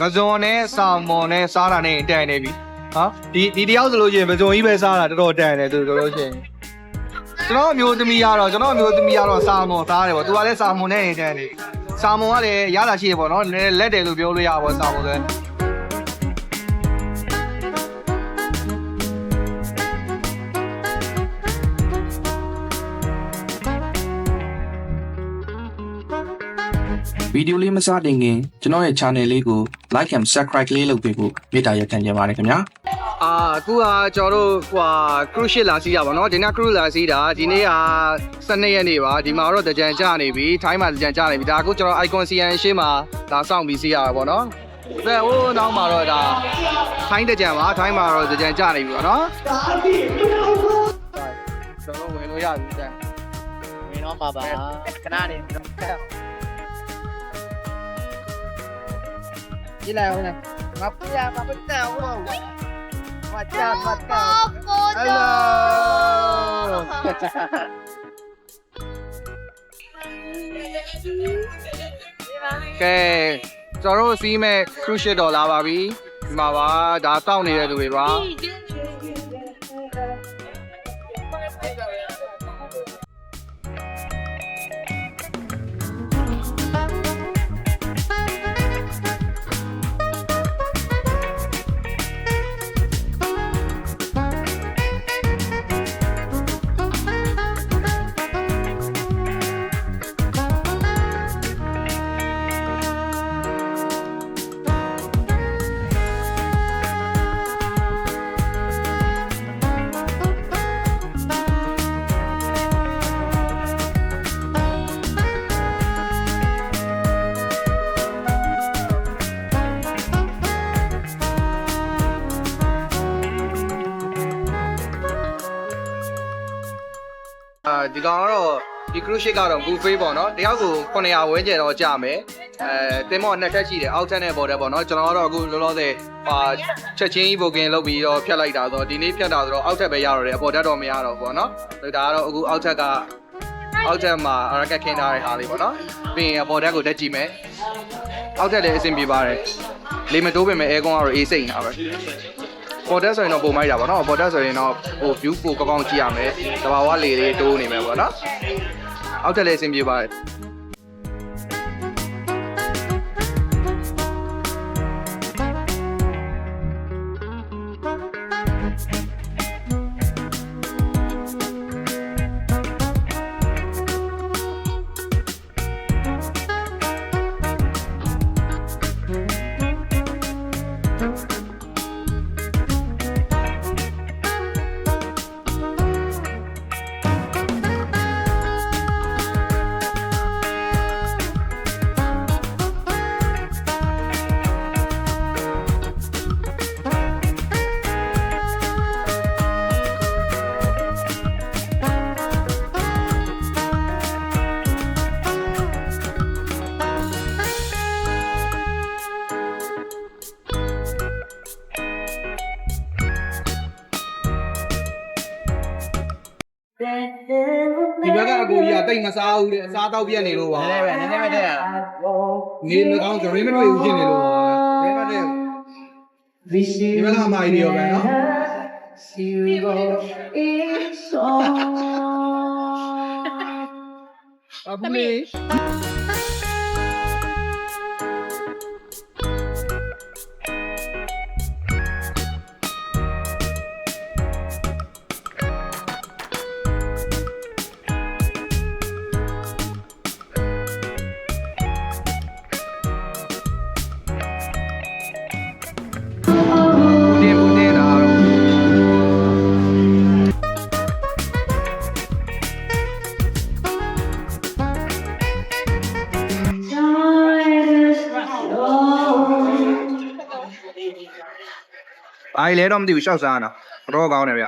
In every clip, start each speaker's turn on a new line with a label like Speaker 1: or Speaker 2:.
Speaker 1: မဇွန်နဲ့စာမွန်နဲ့စားတာနဲ့တန်နေပြီဟာဒီဒီတယောက်ဆိုလို့ရှိရင်မဇွန်ကြီးပဲစားတာတော်တော်တန်တယ်သူဆိုလို့ရှိရင်ကျွန်တော်အမျိုးသမီးကတော့ကျွန်တော်အမျိုးသမီးကတော့စာမွန်စားတယ်ပေါ့သူကလည်းစာမွန်နဲ့တန်နေစာမွန်ကလည်းရတာရှိတယ်ပေါ့နော်နည်းနည်းလက်တယ်လို့ပြောလို့ရပါပေါ့စာမွန်ဆို
Speaker 2: ဗီဒီယိုလေးမစတင်ခင်ကျွန်တော်ရဲ့ channel လေးကို like and subscribe လေးလုပ်ပေးဖို့မေတ္တာရပ်ခံကြပါတယ်ခင်ဗျာ
Speaker 1: အာအခုကကျွန်တော်တို့ဟို cruise ship လာစီးတာပေါ့နော်ဒီနေ့ cruise လာစီးတာဒီနေ့က12ရက်နေ့ပါဒီမှာတော့တကြံကြနေပြီထိုင်းမှာတကြံကြနေပြီဒါအခုကျွန်တော် icon CN ရှင်းမှာဒါစောင့်ပြီးစီးရတာပေါ့နော်ဒါဟိုနောက်မှာတော့ဒါထိုင်းတကြံပါထိုင်းမှာတော့တကြံကြနေပြီပေါ့နော်ကျွန်တော်ဝင်လို့ရပြီတဲ့
Speaker 3: မင်းတော့ပါပါခဏနေ ကြည့်လိုက်အောင်လေမပရမပတဲ့ဟုတ်မချာမတာ
Speaker 1: Hello ကဲကျွန်တော်တို့စီးမဲ့ cruise ship တော့လာပါပြီဒီမှာပါဒါစောင့်နေတဲ့သူတွေပါ ကောင်ကတော့ဒီ cruise ship ကတော့ buffet ပေါ့နော်တယောက်ကို900ဝန်းကျင်တော့ကြာမယ်အဲတင်မောနှစ်ထပ်ရှိတယ်အောက်ထပ်နဲ့ပေါ်တယ်ပေါ့နော်ကျွန်တော်ကတော့အခုလောလောဆယ်ဟာချက်ချင်းကြီး booking လုပ်ပြီးတော့ဖြတ်လိုက်တာဆိုတော့ဒီနေ့ဖြတ်တာဆိုတော့အောက်ထပ်ပဲရတော့တယ်အပေါ်ထပ်တော့မရတော့ဘူးပေါ့နော်ဒါကတော့အခုအောက်ထပ်ကအောက်ထပ်မှာအရကက်ခင်းထားတဲ့ဟာလေးပေါ့နော်ပြီးရင်အပေါ်ထပ်ကိုတက်ကြည့်မယ်အောက်ထပ်လည်းအဆင်ပြေပါတယ်လေမတိုးပင်မဲ့အဲကွန်ကတော့အေးစိတ်နေတာပဲ ပေါ်တက်ဆိုရင်တော့ပုံမိုက်တာပေါ့နော်ပေါ်တက်ဆိုရင်တော့ဟို view ပိုကောင်းကောင်းကြည့်ရမယ်တဘာဝလေလေးတိုးနေမယ်ပေါ့နော်အောက်တက်လည်းအဆင်ပြေပါတယ် ဒီဘက်ကအကိုကြီးကတိတ်မစားဘူးတဲ့အစားတော့ပြက်နေလို့ပါ
Speaker 3: နည်းနည်းပဲနည်းနည်းပဲတဲ့
Speaker 1: နေမကောင်းကြရင်းမတွေ့ဘူးဖြစ်နေလို့ပါဘယ်နဲ့ဒီဘက်ကအမိုင်းတွေရောပဲနော်အခုလေဒီ အိုင်လဲတော့မသိဘူးရှောက်စားတာတော့ကောင်းတယ်ဗျ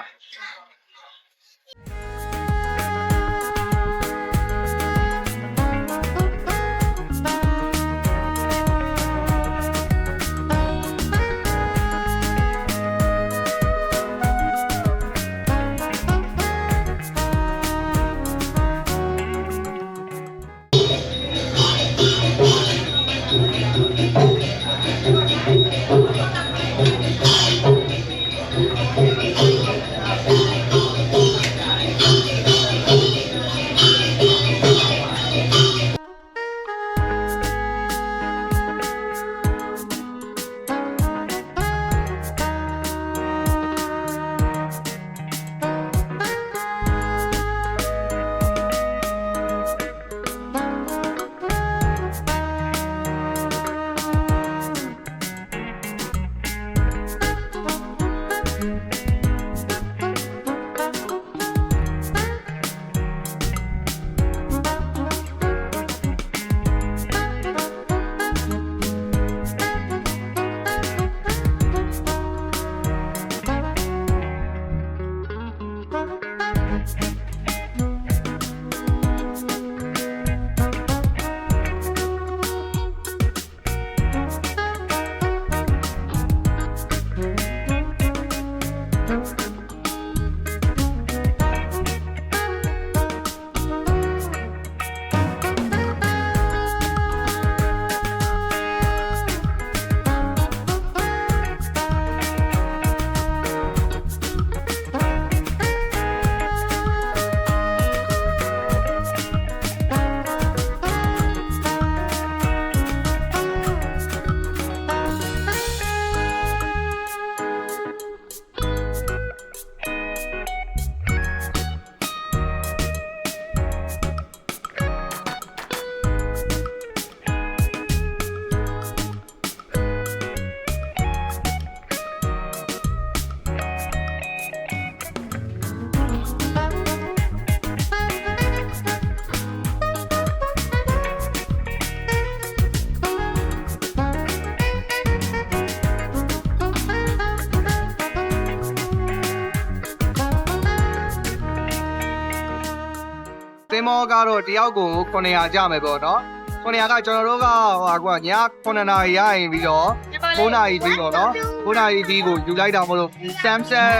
Speaker 1: မောကတော့တယောက်ကို900ကျမယ်ပေါ့နော်900ကကျွန်တော်တို့ကဟိုကွာည9နာရီရရင်ပြီးတော့9နာရီပြီးတော့နော်9နာရီပြီးကိုယူလိုက်တာမလို့ Samsung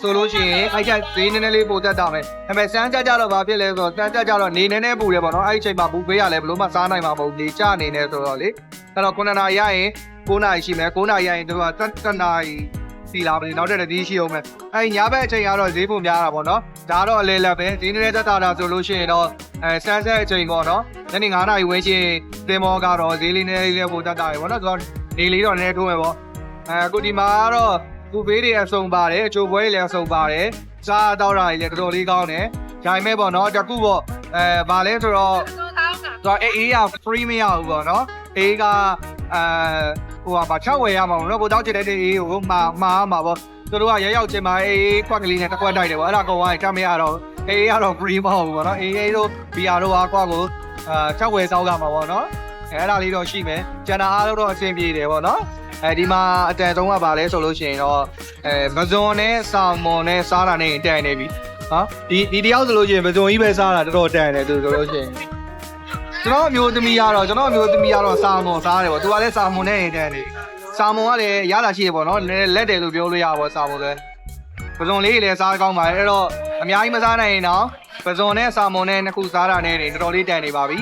Speaker 1: ဆိုလို့ရှိရင်အဲ့ချက်ဈေးနည်းနည်းလေးပိုတက်တာမယ်ဒါပေမဲ့စမ်းကြကြတော့ဘာဖြစ်လဲဆိုတော့စမ်းကြကြတော့နေနည်းနည်းပူတယ်ပေါ့နော်အဲ့ဒီအချိန်မှာဘူးပေးရလဲဘလို့မှစားနိုင်မှာမဟုတ်နေကြနေနေဆိုတော့လေအဲ့တော့9နာရီရရင်9နာရီရှိမယ်9နာရီရရင်တို့က7နာရီ စီလာပြီနောက်တဲ့တည်းရှိအောင်မယ်အဲ့ဒီညဘက်အချိန်ကတော့ဈေးပုံများတာပေါ့နော်ဒါတော့အလဲလက်ပဲဈေးနည်းနည်းတက်တာတာဆိုလို့ရှိရင်တော့အဲဆန်းဆက်အချိန်ပေါ့နော်ညနေ9နာရီဝန်းကျင်တင်မောကတော့ဈေးလေးနည်းလေးပိုတက်တာပဲပေါ့နော်ဆိုတော့နေလေးတော့နည်းနည်းထိုးမယ်ပေါ့အဲအခုဒီမှာကတော့ကူဖေးတွေအစုံပါတယ်အချိုပွဲတွေလည်းအစုံပါတယ်စားတော့တာတွေလည်းတော်တော်လေးကောင်းတယ်ဂျိုင်မဲပေါ့နော်တကူပေါ့အဲဗာလဲဆိုတော့တော့အေးအေးက free မရဘူးပေါ့နော်အေးကအဲ ဟိုဟာ6ဝယ်ရမှာပေါ့နော်ကိုတောက်ချင်တဲ့အေးကိုမှာမှာမှာပေါ့သူတို့ကရရောက်ချင်မှာအေးခွက်ကလေးနဲ့တစ်ခွက်တိုက်တယ်ပေါ့အဲ့ဒါကောင်ကတမရတော့အေးကတော့ free မဟုတ်ဘူးပေါ့နော်အေးအေးတို့ VR တို့ကခွက်ကိုအာ6ဝယ်စောင်းကြမှာပေါ့နော်အဲ့ဒါလေးတော့ရှိမယ်ကျန်တာအားလုံးတော့အဆင်ပြေတယ်ပေါ့နော်အဲဒီမှာအတန်ဆုံးကပါလဲဆိုလို့ရှိရင်တော့အဲမဇွန်နဲ့ဆာမွန်နဲ့စားတာနဲ့တန်နေပြီဟာဒီဒီတယောက်ဆိုလို့ရှိရင်မဇွန်ကြီးပဲစားတာတော်တော်တန်တယ်သူဆိုလို့ရှိရင် ကျွန်တော်အမျိုးသမီးကတော့ကျွန်တော်အမျိုးသမီးကတော့စာမွန်စားတယ်ပေါ့သူကလည်းစာမွန်နဲ့နေတယ်နေစာမွန်ကလည်းရတာရှိတယ်ပေါ့နော်နည်းနည်းလက်တယ်လို့ပြောလို့ရပါပေါ့စာမွန်လည်းပဇွန်လေးလည်းစားကောင်းပါတယ်အဲ့တော့အများကြီးမစားနိုင်ရင်တော့ပဇွန်နဲ့စာမွန်နဲ့နှစ်ခုစားတာနဲ့နေတော်တော်လေးတန်နေပါပြီ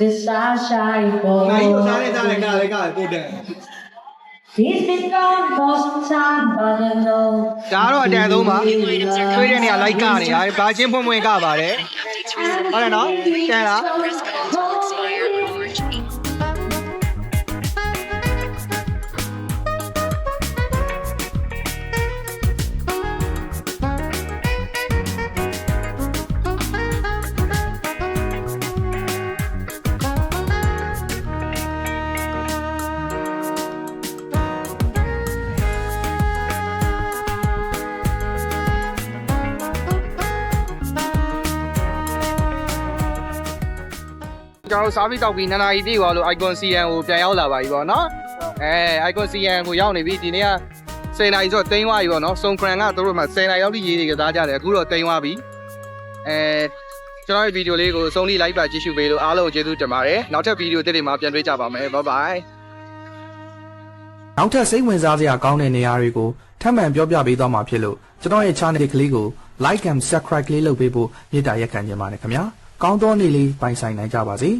Speaker 4: The sunshine falls.
Speaker 1: လည်းကပို့တယ်
Speaker 4: He's been gone for some time, but I know.
Speaker 1: ဒါကတော့အတန်ဆုံးပါတွေ့တဲ့နေရာလိုက်ကနေဟာဘာချင်းဖွင့်ဖွင့်ကပါတယ်ဟုတ်တယ်နော်တန်လား ကျွန်တော်တို့စားပြီးတောက်ပြီးနှစ်နာရီပြည့်သွားလို့ icon CN ကိုပြန်ရောက်လာပါပြီပေါ့နော်အဲ icon CN ကိုရောက်နေပြီဒီနေ့က10နာရီဆိုတော့တိန်းသွားပြီပေါ့နော်စုံခရန်ကတို့မှ10နာရီရောက်ပြီးရေးနေကြသားကြတယ်အခုတော့တိန်းသွားပြီအဲကျွန်တော်ရဲ့ဗီဒီယိုလေးကိုအဆုံးထိ like ပါကြည့်ရှုပေးလို့အားလုံးကိုကျေးဇူးတင်ပါတယ်နောက်ထပ်ဗီဒီယိုတစ်တွေမှာပြန်တွေ့ကြပါမယ် bye bye
Speaker 2: နောက်ထပ်စိတ်ဝင်စားစရာကောင်းတဲ့နေရာတွေကိုထပ်မံပြောပြပေးသွားမှာဖြစ်လို့ကျွန်တော်ရဲ့ channel ကလေးကို like and subscribe လေးလုပ်ပေးဖို့မေတ္တာရက်ခံချင်ပါတယ်ခင်ဗျာ ကောင်းသောနေ့လေးပိုင်ဆိုင်နိုင်ကြပါစေ